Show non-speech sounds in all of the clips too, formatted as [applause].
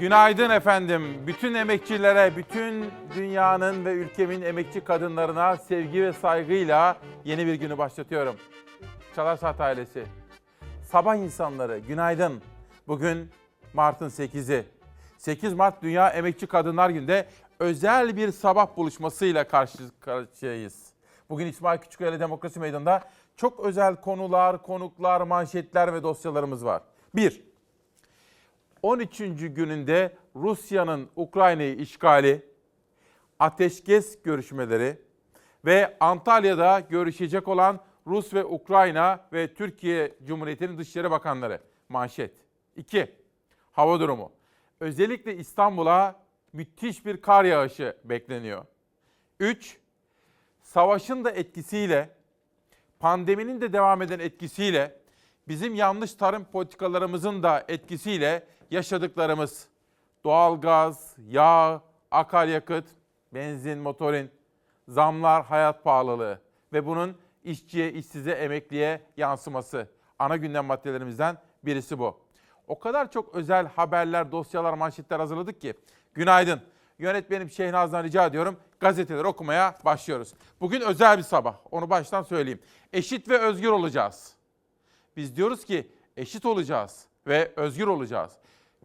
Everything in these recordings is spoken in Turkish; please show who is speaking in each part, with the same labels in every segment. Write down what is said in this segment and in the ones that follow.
Speaker 1: Günaydın efendim. Bütün emekçilere, bütün dünyanın ve ülkemin emekçi kadınlarına sevgi ve saygıyla yeni bir günü başlatıyorum. Çalar Saat ailesi. Sabah insanları günaydın. Bugün Mart'ın 8'i. 8 Mart Dünya Emekçi Kadınlar Günü'nde özel bir sabah buluşmasıyla karşı karşıyayız. Bugün İsmail Küçükkaya Demokrasi Meydanı'nda çok özel konular, konuklar, manşetler ve dosyalarımız var. 1. 13. gününde Rusya'nın Ukrayna'yı işgali, ateşkes görüşmeleri ve Antalya'da görüşecek olan Rus ve Ukrayna ve Türkiye Cumhuriyeti'nin Dışişleri Bakanları. Manşet. 2. Hava durumu. Özellikle İstanbul'a müthiş bir kar yağışı bekleniyor. 3. Savaşın da etkisiyle, pandeminin de devam eden etkisiyle, bizim yanlış tarım politikalarımızın da etkisiyle yaşadıklarımız doğalgaz, yağ, akaryakıt, benzin, motorin, zamlar, hayat pahalılığı ve bunun işçiye, işsize, emekliye yansıması. Ana gündem maddelerimizden birisi bu. O kadar çok özel haberler, dosyalar, manşetler hazırladık ki. Günaydın. Yönetmenim Şehnaz'dan rica ediyorum. Gazeteleri okumaya başlıyoruz. Bugün özel bir sabah. Onu baştan söyleyeyim. Eşit ve özgür olacağız. Biz diyoruz ki eşit olacağız ve özgür olacağız.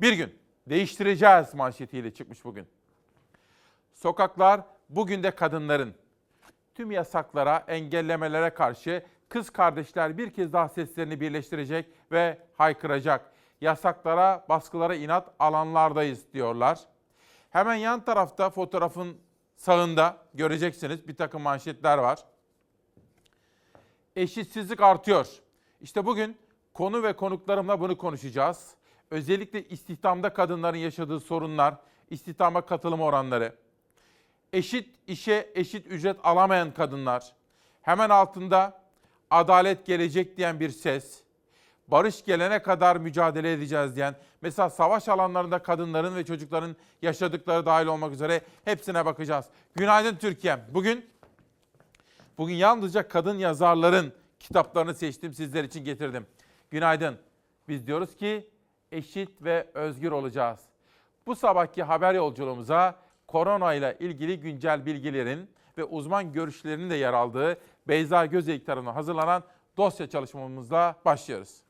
Speaker 1: Bir gün değiştireceğiz manşetiyle çıkmış bugün. Sokaklar bugün de kadınların tüm yasaklara, engellemelere karşı kız kardeşler bir kez daha seslerini birleştirecek ve haykıracak. Yasaklara, baskılara inat alanlardayız diyorlar. Hemen yan tarafta fotoğrafın sağında göreceksiniz bir takım manşetler var. Eşitsizlik artıyor. İşte bugün konu ve konuklarımla bunu konuşacağız. Özellikle istihdamda kadınların yaşadığı sorunlar, istihdama katılım oranları, eşit işe eşit ücret alamayan kadınlar, hemen altında adalet gelecek diyen bir ses, barış gelene kadar mücadele edeceğiz diyen, mesela savaş alanlarında kadınların ve çocukların yaşadıkları dahil olmak üzere hepsine bakacağız. Günaydın Türkiye. Bugün bugün yalnızca kadın yazarların kitaplarını seçtim, sizler için getirdim. Günaydın. Biz diyoruz ki eşit ve özgür olacağız. Bu sabahki haber yolculuğumuza korona ile ilgili güncel bilgilerin ve uzman görüşlerinin de yer aldığı Beyza Gözeyik tarafından hazırlanan dosya çalışmamızla başlıyoruz.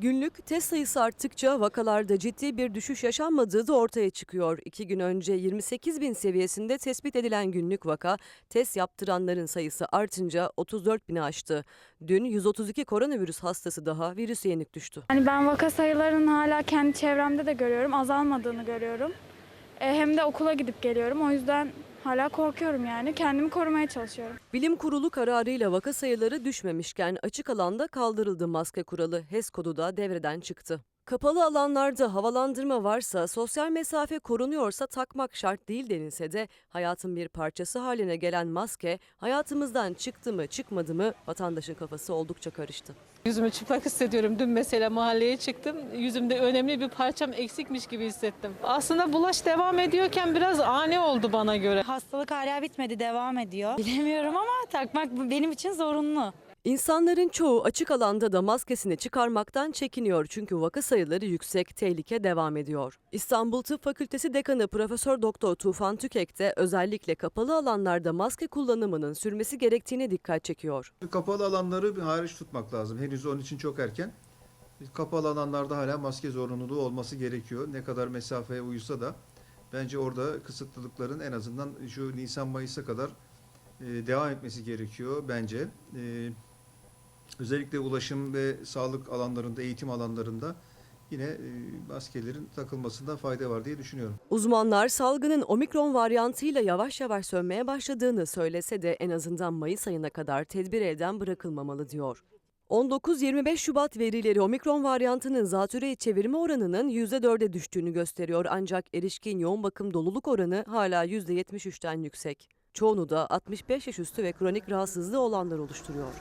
Speaker 2: Günlük test sayısı arttıkça vakalarda ciddi bir düşüş yaşanmadığı da ortaya çıkıyor. İki gün önce 28 bin seviyesinde tespit edilen günlük vaka, test yaptıranların sayısı artınca 34 bini aştı. Dün 132 koronavirüs hastası daha virüse yenik düştü.
Speaker 3: Hani ben vaka sayılarının hala kendi çevremde de görüyorum, azalmadığını görüyorum. E, hem de okula gidip geliyorum. O yüzden hala korkuyorum yani. Kendimi korumaya çalışıyorum.
Speaker 2: Bilim Kurulu kararıyla vaka sayıları düşmemişken açık alanda kaldırıldı maske kuralı. HES kodu da devreden çıktı. Kapalı alanlarda havalandırma varsa, sosyal mesafe korunuyorsa takmak şart değil denilse de hayatın bir parçası haline gelen maske hayatımızdan çıktı mı çıkmadı mı vatandaşın kafası oldukça karıştı.
Speaker 4: Yüzümü çıplak hissediyorum. Dün mesela mahalleye çıktım. Yüzümde önemli bir parçam eksikmiş gibi hissettim. Aslında bulaş devam ediyorken biraz ani oldu bana göre.
Speaker 5: Hastalık hala bitmedi, devam ediyor. [laughs] Bilemiyorum ama takmak benim için zorunlu.
Speaker 2: İnsanların çoğu açık alanda da maskesini çıkarmaktan çekiniyor çünkü vaka sayıları yüksek, tehlike devam ediyor. İstanbul Tıp Fakültesi Dekanı Profesör Doktor Tufan Tükek de özellikle kapalı alanlarda maske kullanımının sürmesi gerektiğine dikkat çekiyor.
Speaker 6: Kapalı alanları bir hariç tutmak lazım. Henüz onun için çok erken. Kapalı alanlarda hala maske zorunluluğu olması gerekiyor. Ne kadar mesafeye uysa da bence orada kısıtlılıkların en azından şu Nisan-Mayıs'a kadar e, devam etmesi gerekiyor bence. Özellikle ulaşım ve sağlık alanlarında, eğitim alanlarında yine e, maskelerin takılmasında fayda var diye düşünüyorum.
Speaker 2: Uzmanlar salgının omikron varyantıyla yavaş yavaş sönmeye başladığını söylese de en azından Mayıs ayına kadar tedbir elden bırakılmamalı diyor. 19-25 Şubat verileri omikron varyantının zatürre çevirme oranının %4'e düştüğünü gösteriyor ancak erişkin yoğun bakım doluluk oranı hala %73'ten yüksek. Çoğunu da 65 yaş üstü ve kronik rahatsızlığı olanlar oluşturuyor.